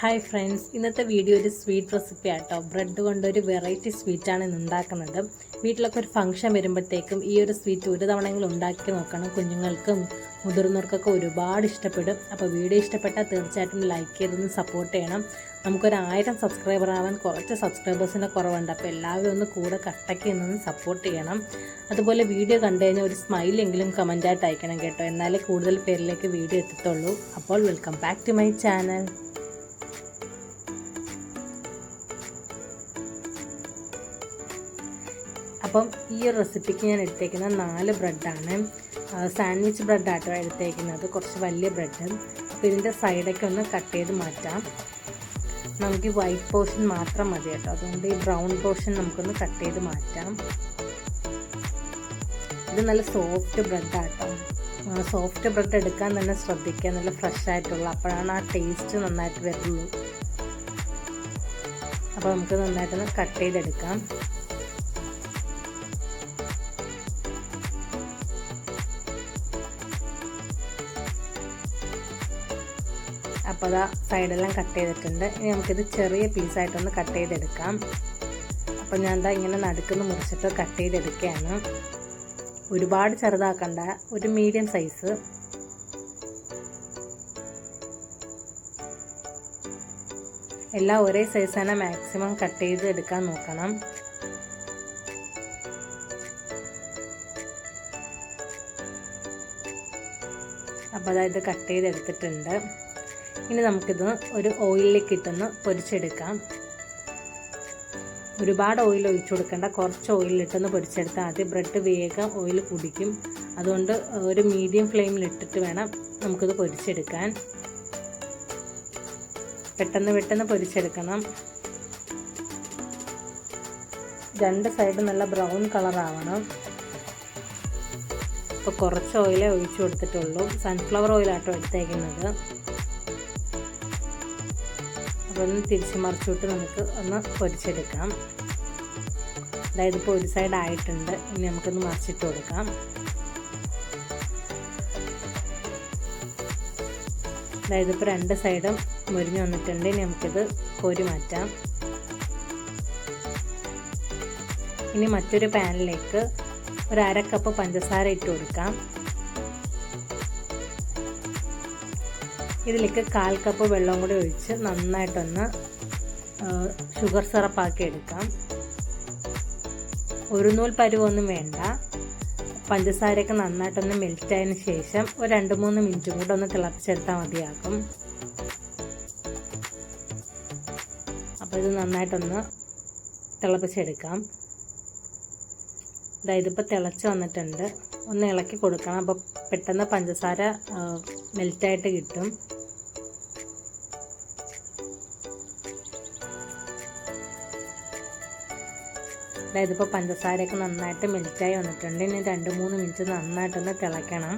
Hi friends ഇന്നത്തെ video ഒരു sweet recipe ആട്ടോ. ബ്രെഡ് കൊണ്ടൊരു വെറൈറ്റി സ്വീറ്റാണ് ഇന്ന് ഉണ്ടാക്കുന്നത്. വീട്ടിലൊക്കെ ഒരു ഫംഗ്ഷൻ വരുമ്പോഴത്തേക്കും ഈ ഒരു സ്വീറ്റ് ഒരു തവണയെങ്കിലും ഉണ്ടാക്കി നോക്കണം. കുഞ്ഞുങ്ങൾക്കും മുതിർന്നവർക്കൊക്കെ ഒരുപാട് ഇഷ്ടപ്പെടും. അപ്പോൾ വീഡിയോ ഇഷ്ടപ്പെട്ടാൽ തീർച്ചയായിട്ടും ലൈക്ക് ചെയ്തൊന്ന് സപ്പോർട്ട് ചെയ്യണം. നമുക്കൊരു ആയിരം സബ്സ്ക്രൈബർ ആവാൻ കുറച്ച് സബ്സ്ക്രൈബേഴ്സിന്റെ കുറവുണ്ട്. അപ്പോൾ എല്ലാവരും ഒന്ന് കൂടെ കട്ടയ്ക്ക് നിന്നൊന്ന് സപ്പോർട്ട് ചെയ്യണം. അതുപോലെ വീഡിയോ കണ്ടു കഴിഞ്ഞാൽ ഒരു സ്മൈലെങ്കിലും കമന്റായിട്ട് അയക്കണം കേട്ടോ. എന്നാലേ കൂടുതൽ പേരിലേക്ക് വീഡിയോ എത്തത്തുള്ളൂ. അപ്പോൾ welcome back to my channel അപ്പം ഈ ഒരു റെസിപ്പിക്ക് ഞാൻ എടുത്തേക്കുന്ന നാല് ബ്രെഡാണ്. സാൻഡ്വിച്ച് ബ്രെഡാട്ടോ എടുത്തേക്കുന്നത്. കുറച്ച് വലിയ ബ്രെഡ്. അപ്പോൾ ഇതിന്റെ സൈഡൊക്കെ ഒന്ന് കട്ട് ചെയ്ത് മാറ്റാം. നമുക്ക് ഈ വൈറ്റ് പോർഷൻ മാത്രം മതി കേട്ടോ. അതുകൊണ്ട് ഈ ബ്രൗൺ പോർഷൻ നമുക്കൊന്ന് കട്ട് ചെയ്ത് മാറ്റാം. ഇത് നല്ല സോഫ്റ്റ് ബ്രെഡാട്ടോ. സോഫ്റ്റ് ബ്രെഡ് എടുക്കാൻ തന്നെ ശ്രദ്ധിക്കുക. നല്ല ഫ്രഷ് ആയിട്ടുള്ള. അപ്പോഴാണ് ആ ടേസ്റ്റ് നന്നായിട്ട് വരുന്നത്. അപ്പോൾ നമുക്ക് നന്നായിട്ടൊന്ന് കട്ട് ചെയ്തെടുക്കാം. അപ്പോൾ അതാ സൈഡെല്ലാം കട്ട് ചെയ്തിട്ടുണ്ട്. ഇനി നമുക്കിത് ചെറിയ പീസായിട്ടൊന്ന് കട്ട് ചെയ്തെടുക്കാം. അപ്പോൾ ഞാൻ എന്താ ഇങ്ങനെ നടുക്കുന്ന് മുറിച്ചിട്ട് കട്ട് ചെയ്തെടുക്കുകയാണ്. ഒരുപാട് ചെറുതാക്കണ്ട. ഒരു മീഡിയം സൈസ് എല്ലാം ഒരേ സൈസ് തന്നെ മാക്സിമം കട്ട് ചെയ്ത് എടുക്കാൻ നോക്കണം അപ്പോൾ അതായത് കട്ട് ചെയ്തെടുത്തിട്ടുണ്ട്. ഇനി നമുക്കിത് ഒരു ഓയിലിലേക്ക് ഇട്ടൊന്ന് പൊരിച്ചെടുക്കാം. ഒരുപാട് ഓയിൽ ഒഴിച്ചു കൊടുക്കേണ്ട. കുറച്ച് ഓയിലിട്ടൊന്ന് പൊരിച്ചെടുത്താൽ ആദ്യം ബ്രെഡ് വേഗം ഓയിൽ കുടിക്കും. അതുകൊണ്ട് ഒരു മീഡിയം ഫ്ലെയിമിലിട്ടിട്ട് വേണം നമുക്കിത് പൊരിച്ചെടുക്കാൻ. പെട്ടെന്ന് പെട്ടെന്ന് പൊരിച്ചെടുക്കണം. രണ്ട് സൈഡും നല്ല ബ്രൗൺ കളറാവണം ഇപ്പോൾ കുറച്ച് ഓയിലേ ഒഴിച്ചു കൊടുത്തിട്ടുള്ളൂ. സൺഫ്ലവർ ഓയിലാട്ടോ എടുത്തേക്കുന്നത്. ഒന്ന് തിരിച്ച് മറിച്ചിട്ട് നമുക്ക് ഒന്ന് പൊരിച്ചെടുക്കാം. അതായത് ഇപ്പോൾ ഒരു സൈഡ് ആയിട്ടുണ്ട്. ഇനി നമുക്കൊന്ന് മറിച്ചിട്ട് കൊടുക്കാം. അതായത് ഇപ്പോൾ രണ്ട് സൈഡും മുരിഞ്ഞ് വന്നിട്ടുണ്ട്. ഇനി നമുക്കിത് കോരി മാറ്റാം. ഇനി മറ്റൊരു പാനിലേക്ക് ഒരു അര കപ്പ് പഞ്ചസാര ഇട്ട് കൊടുക്കാം. ഇതിലേക്ക് കാൽ കപ്പ് വെള്ളം കൂടി ഒഴിച്ച് നന്നായിട്ടൊന്ന് ഷുഗർ സിറപ്പാക്കി എടുക്കാം ഒരു നൂൽ പരുവൊന്നും വേണ്ട. പഞ്ചസാരയൊക്കെ നന്നായിട്ടൊന്ന് മെൽറ്റ് ആയതിനു ശേഷം ഒരു രണ്ട് മൂന്ന് മിനിറ്റും കൂടെ ഒന്ന് തിളപ്പിച്ചെടുത്താൽ മതിയാകും. അപ്പോൾ ഇത് നന്നായിട്ടൊന്ന് തിളപ്പിച്ചെടുക്കാം. അതായത് ഇപ്പോൾ തിളച്ച് വന്നിട്ടുണ്ട്. ഒന്ന് ഇളക്കി കൊടുക്കണം. അപ്പോൾ പെട്ടെന്ന് പഞ്ചസാര മെൽറ്റായിട്ട് കിട്ടും. അതായത് ഇപ്പോൾ പഞ്ചസാരയൊക്കെ നന്നായിട്ട് മെൽറ്റായി വന്നിട്ടുണ്ട്. ഇനി രണ്ട് മൂന്ന് മിനിറ്റ് നന്നായിട്ടൊന്ന് തിളയ്ക്കണം.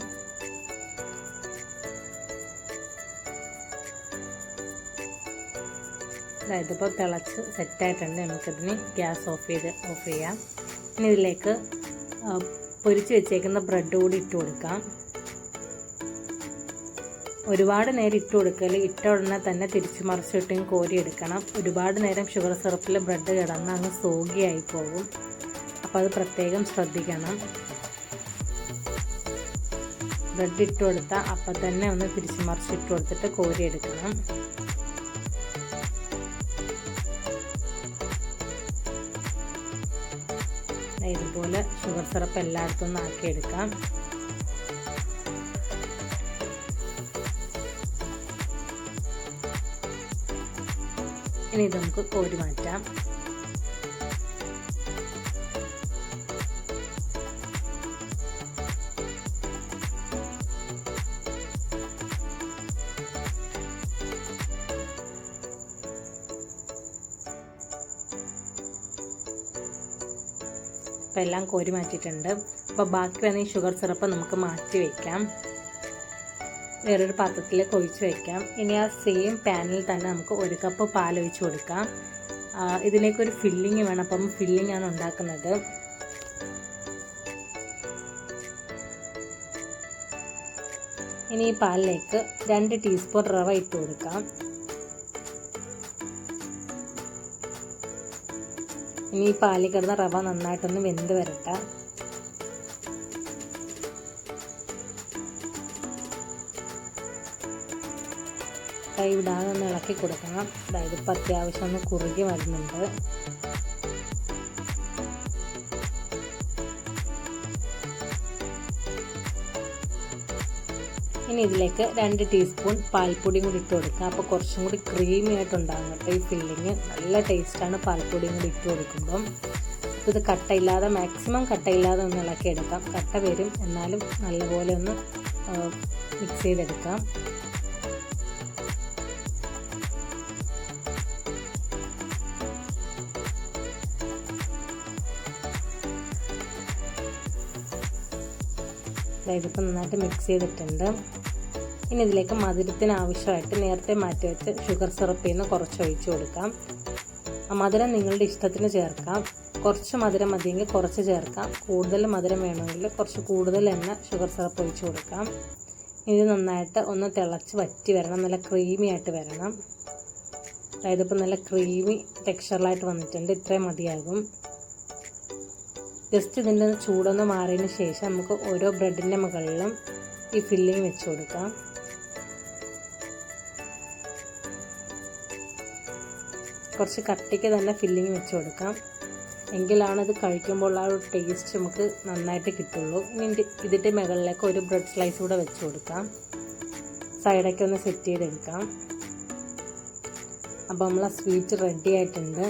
അതായത് ഇപ്പോൾ തിളച്ച് സെറ്റായിട്ടുണ്ട് നമുക്കിതിന് ഗ്യാസ് ഓഫ് ചെയ്ത് ഓഫ് ചെയ്യാം. ഇനി ഇതിലേക്ക് പൊരിച്ച് വെച്ചേക്കുന്ന ബ്രെഡ് കൂടി ഇട്ട് കൊടുക്കാം. ഒരുപാട് നേരം ഇട്ട് കൊടുക്കൽ ഇട്ട ഉടനെ തന്നെ തിരിച്ചു മറിച്ചിട്ടും കോരിയെടുക്കണം ഒരുപാട് നേരം ഷുഗർ സിറപ്പിൽ ബ്രെഡ് കിടന്ന് അങ്ങ് സോഗിയായി പോകും. അപ്പോൾ അത് പ്രത്യേകം ശ്രദ്ധിക്കണം. ബ്രെഡ് ഇട്ട് കൊടുത്താൽ അപ്പം തന്നെ ഒന്ന് തിരിച്ചു മറിച്ചിട്ട് കൊടുത്തിട്ട് കോരി ഇതുപോലെ ഷുഗർ സിറപ്പ് എല്ലായിടത്തും ഒന്ന് ആക്കിയെടുക്കാം. ഇനി ഇത് നമുക്ക് കോരി മാറ്റാം. അപ്പോൾ എല്ലാം കോരി മാറ്റിയിട്ടുണ്ട്. അപ്പോൾ ബാക്കി വേണമെങ്കിൽ ഷുഗർ സിറപ്പ് നമുക്ക് മാറ്റി വയ്ക്കാം വേറൊരു പാത്രത്തിൽ കൊഴിച്ച് വയ്ക്കാം ഇനി ആ സെയിം പാനിൽ തന്നെ നമുക്ക് ഒരു കപ്പ് പാൽ ഒഴിച്ച് കൊടുക്കാം. ഇതിലേക്കൊരു ഫില്ലിങ് വേണം. അപ്പം ഫില്ലിംഗ് ആണ് ഉണ്ടാക്കുന്നത്. ഇനി ഈ പാലിലേക്ക് രണ്ട് ടീസ്പൂൺ റവ ഇട്ട് കൊടുക്കാം. ഇനി ഈ പാലിൽ കിടന്ന റവ നന്നായിട്ടൊന്ന് വെന്ത് വരട്ടെ. കൈ വിടാതെ ഒന്ന് ഇളക്കി കൊടുക്കണം. അതായത് ഇപ്പം അത്യാവശ്യം ഒന്ന് കുറുകി വരുന്നുണ്ട്. ഇനി ഇതിലേക്ക് രണ്ട് ടീസ്പൂൺ പാൽപ്പൊടിയും കൂടി ഇട്ട് കൊടുക്കുക. അപ്പോൾ കുറച്ചും കൂടി ക്രീമി ആയിട്ടുണ്ടാകും കേട്ടോ ഈ ഫില്ലിങ് നല്ല ടേസ്റ്റാണ് പാൽപ്പൊടിയും കൂടി ഇട്ട് കൊടുക്കുമ്പം. ഇത് കട്ടയില്ലാതെ മാക്സിമം കട്ടയില്ലാതെ ഒന്ന് ഇളക്കി എടുക്കാം. കട്ട വരും. എന്നാലും നല്ലപോലെ ഒന്ന് മിക്സ് ചെയ്തെടുക്കാം. ഇപ്പം നന്നായിട്ട് മിക്സ് ചെയ്തിട്ടുണ്ട്. ഇനി ഇതിലേക്ക് മധുരത്തിന് ആവശ്യമായിട്ട് നേരത്തെ മാറ്റി വെച്ച് ഷുഗർ സിറപ്പിൽ നിന്ന് കുറച്ച് ഒഴിച്ചു കൊടുക്കാം. മധുരം നിങ്ങളുടെ ഇഷ്ടത്തിന് ചേർക്കാം. കുറച്ച് മധുരം മതിയെങ്കിൽ കുറച്ച് ചേർക്കാം. കൂടുതൽ മധുരം വേണമെങ്കിൽ കുറച്ച് കൂടുതൽ എണ്ണ ഷുഗർ സിറപ്പ് ഒഴിച്ച് കൊടുക്കാം. ഇത് നന്നായിട്ട് ഒന്ന് തിളച്ച് വറ്റി വരണം. നല്ല ക്രീമി ആയിട്ട് വരണം. അതായത് ഇപ്പോൾ നല്ല ക്രീമി ടെക്സ്ചറിലായിട്ട് വന്നിട്ടുണ്ട്. ഇത്രയും മതിയാകും. ജസ്റ്റ് ഇതിന്റെ ചൂടൊന്ന് മാറിയതിന് ശേഷം നമുക്ക് ഓരോ ബ്രെഡിന്റെ മുകളിലും ഈ ഫില്ലിങ് വെച്ച് കൊടുക്കാം. കുറച്ച് കട്ടിക്ക് തന്നെ ഫില്ലിങ് വെച്ച് കൊടുക്കാം. എങ്കിലാണത് കഴിക്കുമ്പോൾ ആ ഒരു ടേസ്റ്റ് നമുക്ക് നന്നായിട്ട് കിട്ടുള്ളൂ. ഇനി ഇതിന്റെ മുകളിലേക്ക് ഒരു ബ്രെഡ് സ്ലൈസ് കൂടെ വെച്ച് കൊടുക്കാം. സൈഡൊക്കെ ഒന്ന് സെറ്റ് ചെയ്തെടുക്കാം. അപ്പോൾ നമ്മൾ ആ സ്വീറ്റ് റെഡി ആയിട്ടുണ്ട്.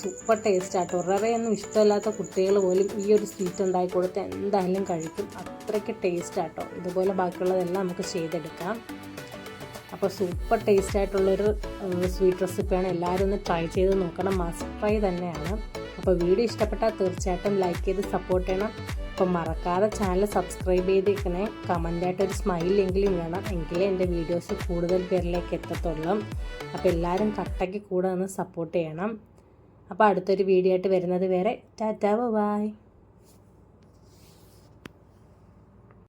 സൂപ്പർ ടേസ്റ്റ് ആട്ടോ. ഒന്നും ഇഷ്ടമില്ലാത്ത കുട്ടികൾ പോലും ഈ ഒരു സ്വീറ്റ് ഉണ്ടാക്കി കൊടുത്ത് എന്തായാലും കഴിക്കും. അത്രയ്ക്ക് ടേസ്റ്റ് ആട്ടോ. ഇതുപോലെ ബാക്കിയുള്ളതെല്ലാം നമുക്ക് ചെയ്തെടുക്കാം. അപ്പോൾ സൂപ്പർ ടേസ്റ്റ് ആയിട്ടുള്ളൊരു സ്വീറ്റ് റെസിപ്പിയാണ് എല്ലാവരും ഒന്ന് ട്രൈ ചെയ്ത് നോക്കണം. മസ്റ്റ് ട്രൈ തന്നെയാണ്. അപ്പോൾ വീഡിയോ ഇഷ്ടപ്പെട്ടാൽ തീർച്ചയായിട്ടും ലൈക്ക് ചെയ്ത് സപ്പോർട്ട് ചെയ്യണം. അപ്പോൾ മറക്കാതെ ചാനൽ സബ്സ്ക്രൈബ് ചെയ്തേക്കണേ. കമന്റായിട്ട് ഒരു സ്മൈൽ എങ്കിലും വേണം. എങ്കിലേ എന്റെ വീഡിയോസ് കൂടുതൽ പേരിലേക്ക് എത്തത്തുള്ളൂ. അപ്പോൾ എല്ലാവരും കട്ടയ്ക്ക് കൂടെ ഒന്ന് സപ്പോർട്ട് ചെയ്യണം. അപ്പോൾ അടുത്തൊരു വീഡിയോ ആയിട്ട് വരുന്നത് വരെ ടാറ്റാ ബൈ.